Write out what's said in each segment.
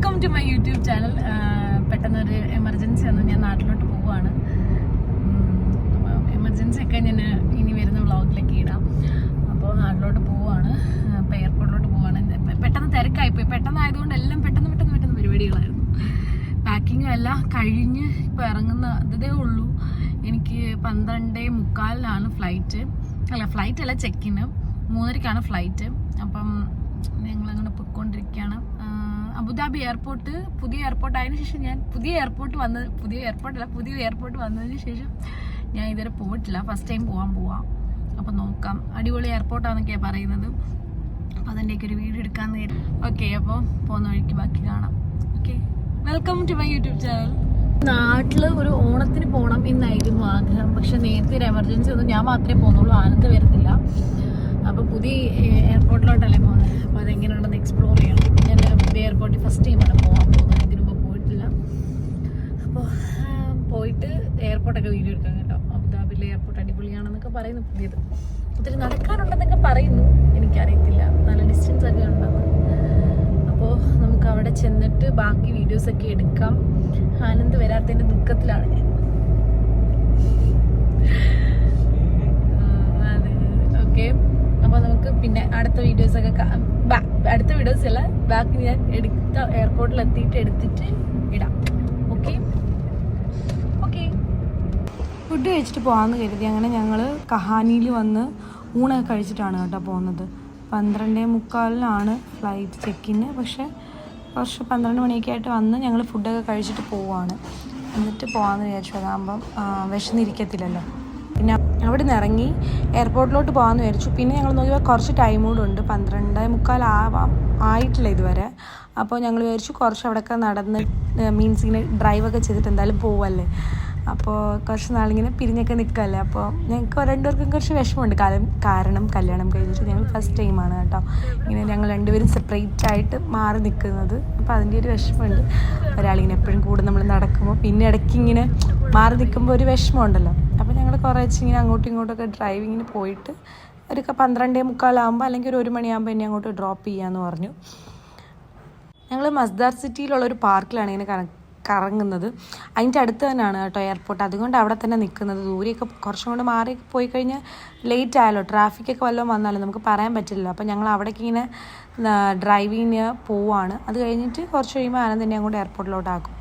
Welcome to my YouTube channel പെട്ടെന്നൊരു emergency വന്ന്. ഞാൻ നാട്ടിലോട്ട് പോവുകയാണ്. എമർജൻസി ഒക്കെ ഞാൻ ഇനി വരുന്ന വ്ളോഗിലൊക്കെ ഇടാം. അപ്പോൾ നാട്ടിലോട്ട് പോവുകയാണ്. അപ്പോൾ എയർപോർട്ടിലോട്ട് പോവുകയാണ്. പെട്ടെന്ന് തിരക്കായിപ്പോയി. പെട്ടെന്ന് ആയതുകൊണ്ട് എല്ലാം പെട്ടെന്ന് പെട്ടെന്ന് പെട്ടെന്ന് പരിപാടികളായിരുന്നു. പാക്കിങ്ങും എല്ലാം കഴിഞ്ഞ് ഇപ്പോൾ ഇറങ്ങുന്ന ഇതേ ഉള്ളൂ. എനിക്ക് പന്ത്രണ്ടേ മുക്കാലിനാണ് ഫ്ലൈറ്റ് അല്ല ഫ്ലൈറ്റ് അല്ല ചെക്കിന് മൂന്നരക്കാണ് ഫ്ലൈറ്റ് അപ്പം ഞങ്ങളങ്ങനെ പൊയ്ക്കൊണ്ടിരിക്കുകയാണ്. അബുദാബി എയർപോർട്ട് പുതിയ എയർപോർട്ട് ആയതിനു ശേഷം ഞാൻ പുതിയ എയർപോർട്ട് വന്ന് പുതിയ എയർപോർട്ടല്ല പുതിയ എയർപോർട്ട് വന്നതിന് ശേഷം ഞാൻ ഇതുവരെ പോയിട്ടില്ല. ഫസ്റ്റ് ടൈം പോകാൻ പോവാം. അപ്പം നോക്കാം. അടിപൊളി എയർപോർട്ടാണെന്നൊക്കെയാണ് പറയുന്നത്. അപ്പോൾ അതിന്റെയൊക്കെ ഒരു വീഡിയോ എടുക്കാൻ നേരം ഓക്കെ അപ്പോൾ പോകുന്ന വഴിക്ക് ബാക്കി കാണാം. Okay welcome to my YouTube channel നാട്ടിൽ ഒരു ഓണത്തിന് പോകണം എന്നായിരുന്നു ആഗ്രഹം. പക്ഷെ നേരത്തെ ഒരു എമർജൻസി ഒന്നും ഞാൻ മാത്രമേ പോകുന്നുള്ളൂ. ആനന്ദ് വരുന്നില്ല അപ്പോൾ പുതിയ എയർപോർട്ടിലോട്ടല്ലേ പോകുന്നത്? അപ്പോൾ അതെങ്ങനെയുണ്ടെന്ന് എക്സ്പ്ലോർ ചെയ്യണം. ഞാൻ പുതിയ എയർപോർട്ടിൽ ഫസ്റ്റ് ടൈമാണ് പോകാൻ പോകുന്നത്. ഇതിനു മുമ്പ് പോയിട്ടില്ല. അപ്പോൾ പോയിട്ട് എയർപോർട്ടൊക്കെ വീഡിയോ എടുക്കാൻ കേട്ടോ. അബുദാബിയിലെ എയർപോർട്ട് അടിപൊളിയാണെന്നൊക്കെ പറയുന്നു പുതിയത്. ഒത്തിരി നടക്കാനുണ്ടെന്നൊക്കെ പറയുന്നു. എനിക്കറിയത്തില്ല. നല്ല ഡിസ്റ്റൻസ് ഒക്കെ ഉണ്ടെന്ന്. അപ്പോൾ നമുക്ക് അവിടെ ചെന്നിട്ട് ബാക്കി വീഡിയോസൊക്കെ എടുക്കാം. ആനന്ദ് വരാത്തതിന്റെ ദുഃഖത്തിലാണ് ഞാൻ. അതെ. ഓക്കെ. അപ്പോൾ നമുക്ക് പിന്നെ അടുത്ത വീഡിയോസൊക്കെ അടുത്ത വീഡിയോസ് അല്ല ബാക്കി ഞാൻ എടുത്ത എയർപോർട്ടിൽ എത്തിയിട്ട് എടുത്തിട്ട് ഇടാം. ഓക്കെ ഓക്കെ ഫുഡ് കഴിച്ചിട്ട് പോകാമെന്ന് കരുതി. അങ്ങനെ ഞങ്ങൾ കഹാനിയിൽ വന്ന് ഊണൊക്കെ കഴിച്ചിട്ടാണ് കേട്ടോ പോകുന്നത് പന്ത്രണ്ടേ മുക്കാലിനാണ് ഫ്ലൈറ്റ് ചെക്കിന് പക്ഷേ കുറച്ച് പന്ത്രണ്ട് മണിയൊക്കെ ആയിട്ട് വന്ന് ഞങ്ങൾ ഫുഡൊക്കെ കഴിച്ചിട്ട് പോവാണ്. എന്നിട്ട് പോകാമെന്ന് വിചാരിച്ചു. അതാകുമ്പം വിശന്നിരിക്കത്തില്ലല്ലോ. പിന്നെ അവിടെ നിന്ന് ഇറങ്ങി എയർപോർട്ടിലോട്ട് പോകാമെന്ന് വിചാരിച്ചു. പിന്നെ ഞങ്ങൾ നോക്കിയപ്പോൾ കുറച്ച് ടൈം കൂടെ ഉണ്ട്. പന്ത്രണ്ട് മുക്കാൽ ആവാം ആയിട്ടില്ല ഇതുവരെ. അപ്പോൾ ഞങ്ങൾ വിചാരിച്ചു കുറച്ച് അവിടെയൊക്കെ നടന്ന് മീൻസ് ഇങ്ങനെ ഡ്രൈവൊക്കെ ചെയ്തിട്ട് എന്തായാലും പോവല്ലേ. അപ്പോൾ കുറച്ച് നാളിങ്ങനെ പിരിഞ്ഞൊക്കെ നിൽക്കല്ലേ. അപ്പോൾ ഞങ്ങൾക്ക് രണ്ടുപേർക്കും കുറച്ച് വിഷമമുണ്ട്. കാരണം കാരണം കല്യാണം കഴിഞ്ഞിട്ട് ഞങ്ങൾ ഫസ്റ്റ് ടൈമാണ് കേട്ടോ. ഇങ്ങനെ ഞങ്ങൾ രണ്ടുപേരും സെപ്പറേറ്റ് ആയിട്ട് മാറി നിൽക്കുന്നത്. അപ്പോൾ അതിന്റെ ഒരു വിഷമമുണ്ട്. ഒരാളിങ്ങനെ എപ്പോഴും കൂടെ നമ്മൾ നടക്കുമ്പോൾ പിന്നെ ഇടയ്ക്ക് ഇങ്ങനെ മാറി നിൽക്കുമ്പോൾ ഒരു വിഷമമുണ്ടല്ലോ. കുറച്ച് ഇങ്ങനെ അങ്ങോട്ടും ഇങ്ങോട്ടൊക്കെ ഡ്രൈവിങ്ങിന് പോയിട്ട് ഒരു പന്ത്രണ്ടേ മുക്കാലാകുമ്പോൾ അല്ലെങ്കിൽ ഒരു ഒരു മണിയാകുമ്പോൾ എന്നെ അങ്ങോട്ട് ഡ്രോപ്പ് ചെയ്യാമെന്ന് പറഞ്ഞു. ഞങ്ങൾ മസ്ദാർ സിറ്റിയിലുള്ള ഒരു പാർക്കിലാണ് ഇങ്ങനെ കണക്ട് കറങ്ങുന്നത്. അതിന്റെ അടുത്ത് തന്നെയാണ് കേട്ടോ എയർപോർട്ട്. അതുകൊണ്ട് അവിടെ തന്നെ നിൽക്കുന്നത് ദൂരെയൊക്കെ കുറച്ചും കൂടെ മാറി പോയി കഴിഞ്ഞാൽ ലേറ്റ് ആയാലോ ട്രാഫിക്കൊക്കെ വല്ലതും വന്നാലോ? നമുക്ക് പറയാൻ പറ്റില്ലല്ലോ. അപ്പോൾ ഞങ്ങൾ അവിടേക്ക് ഇങ്ങനെ ഡ്രൈവിങ്ങിന് പോവാണ്. അത് കഴിഞ്ഞിട്ട് കുറച്ച് കഴിയുമ്പോൾ ആനന്ദിനെ അങ്ങോട്ട് എയർപോർട്ടിലോട്ടാക്കും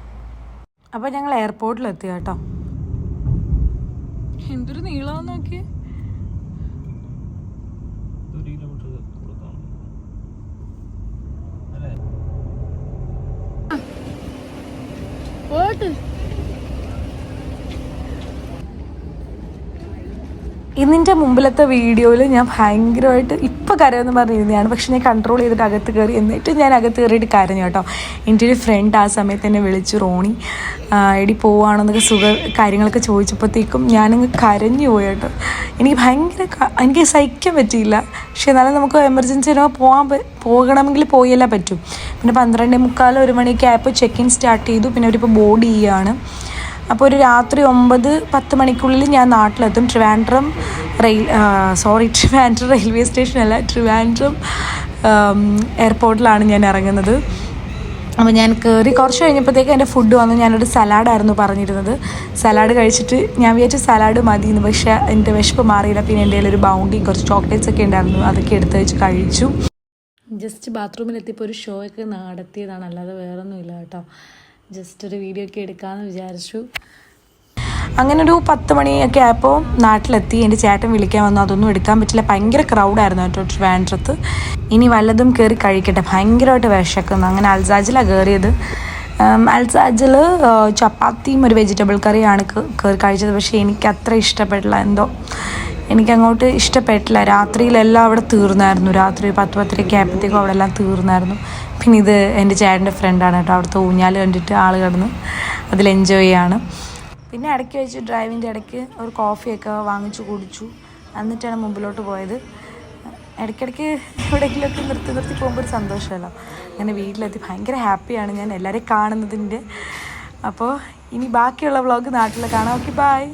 അപ്പോൾ ഞങ്ങൾ എയർപോർട്ടിലെത്തി കേട്ടോ. എന്തൊരു നീളാന്ന് നോക്കി പോട്ട് ഇന്നിന്റെ മുമ്പിലത്തെ വീഡിയോയിൽ ഞാൻ ഭയങ്കരമായിട്ട് ഇപ്പോൾ കരയെന്ന് പറഞ്ഞിരുന്നതാണ്. പക്ഷെ ഞാൻ കൺട്രോൾ ചെയ്തിട്ട് അകത്ത് കയറി. എന്നിട്ട് ഞാൻ അകത്ത് കയറിയിട്ട് കരഞ്ഞു കേട്ടോ. എന്റെ ഒരു ഫ്രണ്ട് ആ സമയത്ത് എന്നെ വിളിച്ചു റോണി എടി പോവാണെന്നൊക്കെ സുഖ കാര്യങ്ങളൊക്കെ ചോദിച്ചപ്പോഴത്തേക്കും ഞാനങ്ങ് കരഞ്ഞു പോയി കേട്ടോ. എനിക്ക് ഭയങ്കര എനിക്ക് സഹിക്കാൻ പറ്റിയില്ല. പക്ഷെ എന്നാലും നമുക്ക് എമർജൻസി വരുമ്പോൾ പോകാൻ പോകണമെങ്കിൽ പോയല്ലേ പറ്റും. പിന്നെ പന്ത്രണ്ടേ മുക്കാൽ ഒരു മണിയൊക്കെ ആയപ്പോൾ ചെക്ക് സ്റ്റാർട്ട് ചെയ്തു. പിന്നെ അവരിപ്പോൾ ബോർഡ് ചെയ്യുകയാണ്. അപ്പോൾ ഒരു രാത്രി ഒമ്പത് പത്ത് മണിക്കുള്ളിൽ ഞാൻ നാട്ടിലെത്തും. Trivandrum rail sorry Trivandrum railway സ്റ്റേഷനല്ല Trivandrum എയർപോർട്ടിലാണ് ഞാൻ ഇറങ്ങുന്നത്. അപ്പോൾ ഞാൻ കയറി കുറച്ച് കഴിഞ്ഞപ്പോഴത്തേക്ക് എന്റെ ഫുഡ് വന്നു. ഞാനൊരു സലാഡായിരുന്നു പറഞ്ഞിരുന്നത്. സലാഡ് കഴിച്ചിട്ട് ഞാൻ വിചാരിച്ച സലാഡ് എന്ന് പക്ഷേ എന്റെ വിശപ്പ് മാറിയില്ല. പിന്നെ എന്റെ ഒരു ബൗണ്ടി കുറച്ച് ചോക്ലേറ്റ്സ് ഒക്കെ ഉണ്ടായിരുന്നു. അതൊക്കെ എടുത്ത് വെച്ച് കഴിച്ചു. ജസ്റ്റ് ബാത്റൂമിലെത്തിയപ്പോൾ ഒരു ഷോ ഒക്കെ നടത്തിയതാണ്. അല്ലാതെ വേറൊന്നുമില്ല കേട്ടോ. ജസ്റ്റ് ഒരു വീഡിയോ ഒക്കെ എടുക്കാമെന്ന് വിചാരിച്ചു. അങ്ങനെ ഒരു പത്ത് മണിയൊക്കെ ആയപ്പോൾ നാട്ടിലെത്തി. എന്റെ ചേട്ടൻ വിളിക്കാൻ വന്നു. അതൊന്നും എടുക്കാൻ പറ്റില്ല. ഭയങ്കര ക്രൗഡായിരുന്നു കേട്ടോ ട്രിവാൻഡ്രത്ത്. ഇനി വല്ലതും കയറി കഴിക്കട്ടെ. ഭയങ്കരമായിട്ട് വിശക്കുന്നു. അങ്ങനെ അൽസാജിലാണ് കയറിയത് അൽസാജിൽ ചപ്പാത്തിയും ഒരു വെജിറ്റബിൾ കറിയാണ് കയറി കഴിച്ചത്. പക്ഷേ എനിക്ക് അത്ര ഇഷ്ടപ്പെട്ടില്ല എന്തോ. എനിക്കങ്ങോട്ട് ഇഷ്ടപ്പെട്ടില്ല. രാത്രിയിലെല്ലാം അവിടെ തീർന്നായിരുന്നു. രാത്രി പത്ത് പത്തരയ്ക്ക് ആയപ്പോഴത്തേക്കും അവിടെ എല്ലാം തീർന്നായിരുന്നു. പിന്നെ ഇത് എന്റെ ചേട്ടന്റെ ഫ്രണ്ടാണ് കേട്ടോ. അവിടുത്തെ ഊഞ്ഞാൽ കണ്ടിട്ട് ആൾ കിടന്ന് അതിൽ എൻജോയ് ചെയ്യാണ്. പിന്നെ ഇടയ്ക്ക് വെച്ച് ഡ്രൈവിന്റെ ഇടയ്ക്ക് ഒരു കോഫിയൊക്കെ വാങ്ങിച്ചു കുടിച്ചു. എന്നിട്ടാണ് മുമ്പിലോട്ട് പോയത്. ഇടയ്ക്കിടയ്ക്ക് എവിടെയെങ്കിലുമൊക്കെ നിർത്തി നിർത്തി പോകുമ്പോൾ ഒരു സന്തോഷമല്ലോ. അങ്ങനെ വീട്ടിലെത്തി ഭയങ്കര ഹാപ്പിയാണ് ഞാൻ എല്ലാവരെയും കാണുന്നതിന്റെ. അപ്പോൾ ഇനി ബാക്കിയുള്ള വ്ളോഗ് നാട്ടിൽ കാണാം. Okay bye